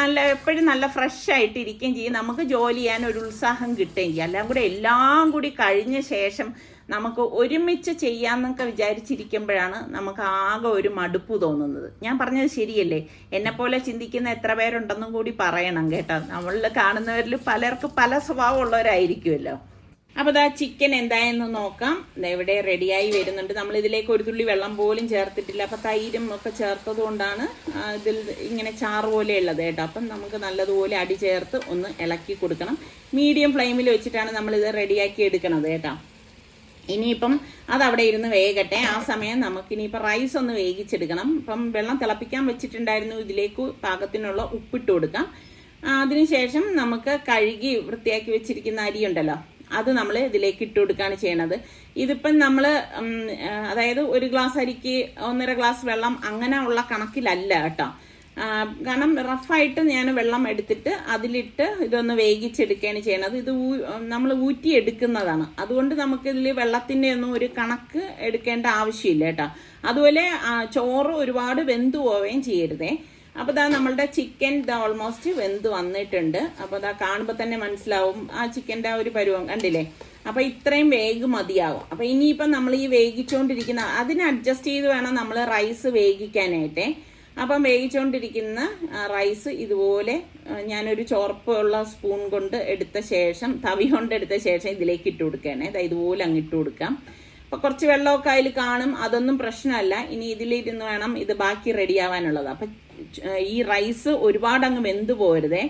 നല്ല എപ്പോഴും നല്ല ഫ്രഷ് ആയിട്ട് ഇരിക്കുകയും ചെയ്യും. നമുക്ക് ജോലി ചെയ്യാൻ ഒരു ഉത്സാഹം കിട്ടുകയും ചെയ്യും. എല്ലാം കൂടി എല്ലാം കൂടി കഴിഞ്ഞ ശേഷം നമുക്ക് ഒരുമിച്ച് ചെയ്യാന്നൊക്കെ വിചാരിച്ചിരിക്കുമ്പോഴാണ് നമുക്ക് ആകെ ഒരു മടുപ്പ് തോന്നുന്നത്. ഞാൻ പറഞ്ഞത് ശരിയല്ലേ? എന്നെപ്പോലെ ചിന്തിക്കുന്ന എത്ര പേരുണ്ടെന്നും കൂടി പറയണം കേട്ടോ. നമ്മളിൽ കാണുന്നവരിൽ പലർക്കും പല സ്വഭാവമുള്ളവരായിരിക്കുമല്ലോ. അപ്പോൾ ദാ ചിക്കൻ എന്തായെന്ന് നോക്കാം. ഇവിടെ റെഡിയായി വരുന്നുണ്ട്. നമ്മൾ ഇതിലേക്ക് ഒരു തുള്ളി വെള്ളം പോലും ചേർത്തിട്ടില്ല. അപ്പോൾ തൈരും ഒക്കെ ചേർത്തത് കൊണ്ടാണ് ആ, ഇതിൽ ഇങ്ങനെ ചാറ് പോലെ ഉള്ളത് കേട്ടോ. അപ്പം നമുക്ക് നല്ലതുപോലെ അടി ചേർത്ത് ഒന്ന് ഇളക്കി കൊടുക്കണം. മീഡിയം ഫ്ലെയിമിൽ വെച്ചിട്ടാണ് നമ്മളിത് റെഡിയാക്കി എടുക്കണത് കേട്ടോ. ഇനിയിപ്പം അതവിടെ ഇരുന്ന് വേകട്ടെ ആ സമയം നമുക്കിനിയിപ്പം റൈസ് ഒന്ന് വേവിച്ചെടുക്കണം. ഇപ്പം വെള്ളം തിളപ്പിക്കാൻ വെച്ചിട്ടുണ്ടായിരുന്നു. ഇതിലേക്ക് പാകത്തിനുള്ള ഉപ്പിട്ട് കൊടുക്കാം. അതിനുശേഷം നമുക്ക് കഴുകി വൃത്തിയാക്കി വെച്ചിരിക്കുന്ന അരി ഉണ്ടല്ലോ അത് നമ്മൾ ഇതിലേക്ക് ഇട്ട് കൊടുക്കുകയാണ് ചെയ്യണത്. ഇതിപ്പം നമ്മൾ അതായത് ഒരു ഗ്ലാസ് അരിക്ക് ഒന്നര ഗ്ലാസ് വെള്ളം അങ്ങനെ ഉള്ള കണക്കിലല്ല കേട്ടോ. കാരണം റഫായിട്ട് ഞാൻ വെള്ളം എടുത്തിട്ട് അതിലിട്ട് ഇതൊന്ന് വേവിച്ചെടുക്കുകയാണ് ചെയ്യണത് ഇത് നമ്മൾ ഊറ്റി എടുക്കുന്നതാണ് അതുകൊണ്ട് നമുക്ക് ഇതിൽ വെള്ളത്തിന്റെ ഒന്നും ഒരു കണക്ക് എടുക്കേണ്ട ആവശ്യമില്ല കേട്ടോ. അതുപോലെ ചോറ് ഒരുപാട് വെന്തു പോവുകയും ചെയ്യരുതേ. അപ്പോൾ ഇതാ നമ്മളുടെ ചിക്കൻ ഇത് ഓൾമോസ്റ്റ് വെന്ത് വന്നിട്ടുണ്ട്. അപ്പോൾ ഇതാ കാണുമ്പോൾ തന്നെ മനസ്സിലാവും ആ ചിക്കന്റെ ആ ഒരു പരുവം. കണ്ടില്ലേ? അപ്പോൾ ഇത്രയും വേഗ് മതിയാവും. അപ്പോൾ ഇനിയിപ്പം നമ്മൾ ഈ വേഗിച്ചുകൊണ്ടിരിക്കുന്ന അതിന് അഡ്ജസ്റ്റ് ചെയ്ത് വേണം നമ്മൾ റൈസ് വേവിക്കാനായിട്ടേ. അപ്പം വേവിച്ചുകൊണ്ടിരിക്കുന്ന റൈസ് ഇതുപോലെ ഞാനൊരു ചോർപ്പുള്ള സ്പൂൺ കൊണ്ട് എടുത്ത ശേഷം തവി കൊണ്ട് എടുത്ത ശേഷം ഇതിലേക്ക് ഇട്ട് കൊടുക്കുകയാണ്. അതായത് ഇതുപോലെ അങ്ങ് ഇട്ട് കൊടുക്കാം. അപ്പോൾ കുറച്ച് വെള്ളമൊക്കെ അതിൽ കാണും. അതൊന്നും പ്രശ്നമല്ല. ഇനി ഇതിലിരുന്ന് വേണം ഇത് ബാക്കി റെഡിയാവാനുള്ളത് അപ്പം ഈ റൈസ് ഒരുപാട് അങ്ങ് വെന്ത് പോരുതേ.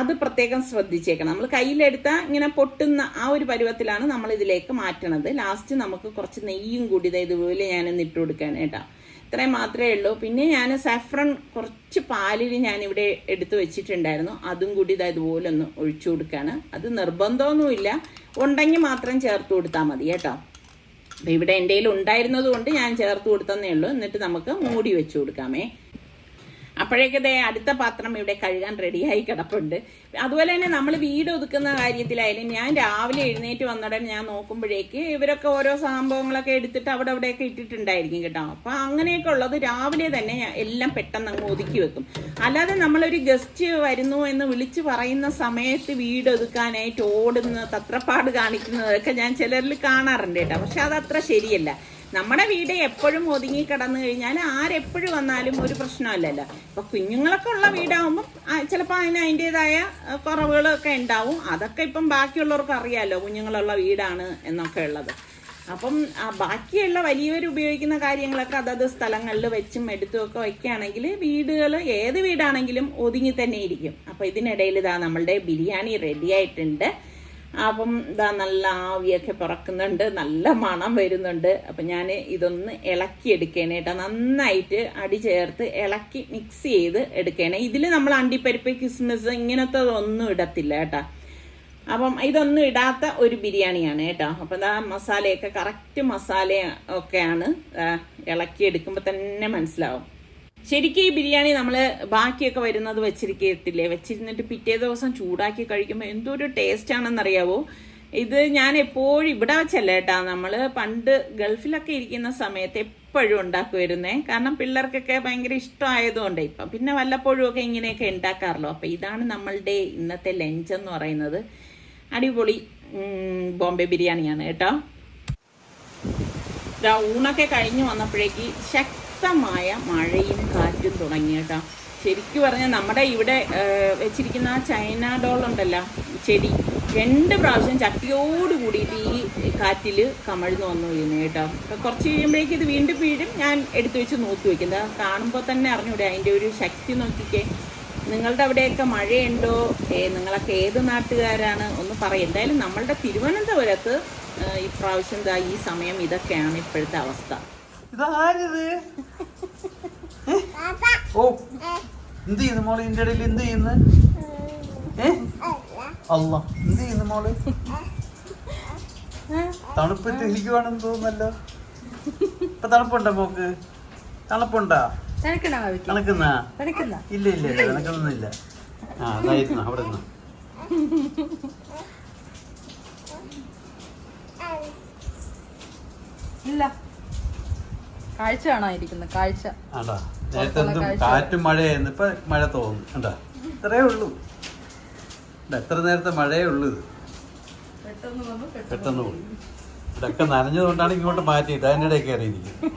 അത് പ്രത്യേകം ശ്രദ്ധിച്ചേക്കണം. നമ്മൾ കയ്യിലെടുത്ത ഇങ്ങനെ പൊട്ടുന്ന ആ ഒരു പരുവത്തിലാണ് നമ്മൾ ഇതിലേക്ക് മാറ്റണത്. ലാസ്റ്റ് നമുക്ക് കുറച്ച് നെയ്യും കൂടി ദേ ഇതുപോലെ ഞാനൊന്ന് ഇട്ട് കൊടുക്കുകയാണ് കേട്ടോ. ഇത്രയും മാത്രമേ ഉള്ളൂ. പിന്നെ ഞാൻ സാഫ്രൺ കുറച്ച് പാലിൽ ഞാൻ ഇവിടെ എടുത്തു വെച്ചിട്ടുണ്ടായിരുന്നു. അതും കൂടി ഇതാ ഇതുപോലെ ഒന്ന് ഒഴിച്ചു കൊടുക്കുകയാണ് അത് നിർബന്ധമൊന്നുമില്ല. ഉണ്ടെങ്കിൽ മാത്രം ചേർത്ത് കൊടുത്താൽ മതി കേട്ടോ. അപ്പം ഇവിടെ എന്റെ കയ്യിൽ ഉണ്ടായിരുന്നത് കൊണ്ട് ഞാൻ ചേർത്ത് കൊടുത്തന്നേ ഉള്ളൂ. എന്നിട്ട് നമുക്ക് മൂടി വെച്ചു കൊടുക്കാമേ. അപ്പോഴേക്കതേ അടുത്ത പാത്രം ഇവിടെ കഴുകാൻ റെഡിയായി കിടപ്പുണ്ട്. അതുപോലെ തന്നെ നമ്മൾ വീട് ഒതുക്കുന്ന കാര്യത്തിലായാലും ഞാൻ രാവിലെ എഴുന്നേറ്റ് വന്നുടൻ ഞാൻ നോക്കുമ്പോഴേക്ക് ഇവരൊക്കെ ഓരോ സംഭവങ്ങളൊക്കെ എടുത്തിട്ട് അവിടെ അവിടെയൊക്കെ ഇട്ടിട്ടുണ്ടായിരിക്കും കേട്ടോ. അപ്പൊ അങ്ങനെയൊക്കെ ഉള്ളത് രാവിലെ തന്നെ എല്ലാം പെട്ടെന്ന് അങ്ങ് ഒതുക്കി വെക്കും. അല്ലാതെ നമ്മളൊരു ഗസ്റ്റ് വരുന്നു എന്ന് വിളിച്ചു പറയുന്ന സമയത്ത് വീട് ഒതുക്കാനായിട്ട് ഓടുന്ന തത്രപ്പാട് കാണിക്കുന്നതൊക്കെ ഞാൻ ചിലരിൽ കാണാറുണ്ട് കേട്ടോ. പക്ഷെ അത് അത്ര ശരിയല്ല. നമ്മുടെ വീട് എപ്പോഴും ഒതുങ്ങി കിടന്നു കഴിഞ്ഞാൽ ആരെപ്പോഴും വന്നാലും ഒരു പ്രശ്നമല്ലല്ലോ. ഇപ്പൊ കുഞ്ഞുങ്ങളൊക്കെ ഉള്ള വീടാവുമ്പം ചിലപ്പോൾ അതിന് അതിന്റെതായ കുറവുകളൊക്കെ ഉണ്ടാവും. അതൊക്കെ ഇപ്പം ബാക്കിയുള്ളവർക്ക് അറിയാമല്ലോ കുഞ്ഞുങ്ങളുള്ള വീടാണ് എന്നൊക്കെ ഉള്ളത്. അപ്പം ബാക്കിയുള്ള വലിയവർ ഉപയോഗിക്കുന്ന കാര്യങ്ങളൊക്കെ അതത് സ്ഥലങ്ങളിൽ വെച്ചും എടുത്തും ഒക്കെ വയ്ക്കുകയാണെങ്കിൽ വീടുകൾ ഏത് വീടാണെങ്കിലും ഒതുങ്ങി തന്നെ ഇരിക്കും. അപ്പം ഇതിനിടയിൽ ഇതാ നമ്മളുടെ ബിരിയാണി റെഡി ആയിട്ടുണ്ട്. അപ്പം ഇതാ നല്ല ആവിയൊക്കെ പറക്കുന്നുണ്ട് നല്ല മണം വരുന്നുണ്ട്. അപ്പം ഞാൻ ഇതൊന്ന് ഇളക്കി എടുക്കണേ കേട്ടോ. നന്നായിട്ട് അടി ചേർത്ത് ഇളക്കി മിക്സ് ചെയ്ത് എടുക്കണേ. ഇതിൽ നമ്മൾ അണ്ടിപ്പരിപ്പ് കിസ്മിസ് ഇങ്ങനത്തെ ഒന്നും ഇടത്തില്ല കേട്ടോ. അപ്പം ഇതൊന്നും ഇടാത്ത ഒരു ബിരിയാണിയാണ് കേട്ടോ. അപ്പം ഇതാ മസാലയൊക്കെ കറക്റ്റ് മസാല ഒക്കെയാണ് ഇളക്കി എടുക്കുമ്പോൾ തന്നെ മനസ്സിലാവും. ശരിക്കും ഈ ബിരിയാണി നമ്മൾ ബാക്കിയൊക്കെ വരുന്നത് വെച്ചിരിക്കത്തില്ലേ? വെച്ചിരുന്നിട്ട് പിറ്റേ ദിവസം ചൂടാക്കി കഴിക്കുമ്പോൾ എന്തൊരു ടേസ്റ്റ് ആണെന്നറിയാവോ? ഇത് ഞാൻ എപ്പോഴും ഇവിടെ വെച്ചല്ല കേട്ടാ. നമ്മൾ പണ്ട് ഗൾഫിലൊക്കെ ഇരിക്കുന്ന സമയത്ത് എപ്പോഴും ഉണ്ടാക്കുമായിരുന്നേ കാരണം പിള്ളേർക്കൊക്കെ ഭയങ്കര ഇഷ്ടമായതുകൊണ്ട് ഇപ്പം. പിന്നെ വല്ലപ്പോഴും ഒക്കെ ഇങ്ങനെയൊക്കെ ഉണ്ടാക്കാറല്ലോ. അപ്പം ഇതാണ് നമ്മളുടെ ഇന്നത്തെ ലഞ്ച് എന്ന് പറയുന്നത്. അടിപൊളി ബോംബെ ബിരിയാണിയാണ് കേട്ടോ. ഊണൊക്കെ കഴിഞ്ഞു വന്നപ്പോഴേക്ക് ശക്തമായ മഴയും കാറ്റും തുടങ്ങി കേട്ടോ ശരിക്കും പറഞ്ഞാൽ നമ്മുടെ ഇവിടെ വെച്ചിരിക്കുന്ന ചൈന ഡോൾ ഉണ്ടല്ലോ ചെടി രണ്ട് പ്രാവശ്യം ചട്ടിയോട് കൂടിയിട്ട് ഈ കാറ്റിൽ കമഴ്ന്നു വന്നു വീണു കേട്ടോ. അപ്പോൾ കുറച്ച് കഴിയുമ്പോഴേക്കും ഇത് വീണ്ടും വീഴും. ഞാൻ എടുത്തു വെച്ച് നോക്കി വയ്ക്കുന്നത് കാണുമ്പോൾ തന്നെ അറിഞ്ഞൂടെ അതിന്റെ ഒരു ശക്തി നോക്കിക്കേ. നിങ്ങളുടെ അവിടെയൊക്കെ മഴയുണ്ടോ? നിങ്ങളൊക്കെ ഏത് നാട്ടുകാരാണ്? ഒന്ന് പറയും. എന്തായാലും നമ്മളുടെ തിരുവനന്തപുരത്ത് ഇപ്രാവശ്യം ഈ സമയം ഇതൊക്കെയാണ് ഇപ്പോഴത്തെ അവസ്ഥ. ഇതാരിത്? ഓ എന്ത് ചെയ്യുന്നു മോൾ? ഇതിന്റെ ഇടയിൽ എന്ത് ചെയ്യുന്നു? ഏ? അല്ല എന്ത് ചെയ്യുന്നു മോൾ? തണുപ്പിട്ട് ഇരിക്കുവാണെന്ന് തോന്നുന്നല്ലോ. ഇപ്പൊ തണുപ്പുണ്ടോ മോക്ക്? തണുപ്പുണ്ടോ? തണുക്കുന്ന ഇല്ല ഇല്ല ഇല്ല തണുക്കുന്നൊന്നുമില്ല ആ അതായിരുന്നു അവിടെ നിന്ന് ഇല്ല. കാഴ്ച കാണാതിരിക്കുന്നത് കാഴ്ച. നേരത്തെ എന്തും കാറ്റും മഴയായിരുന്നു ഇപ്പൊ മഴ തോന്നുന്നു. കണ്ടാ? ഇത്രേ ഉള്ളൂ. എത്ര നേരത്തെ മഴയേ ഉള്ളൂ ഇത്? പെട്ടെന്ന് പോയി. ഇതൊക്കെ നനഞ്ഞതുകൊണ്ടാണ് ഇങ്ങോട്ട് മാറ്റിയിട്ട് അതിന്റെ ഇടയിൽ കയറിയിരിക്കുന്നത്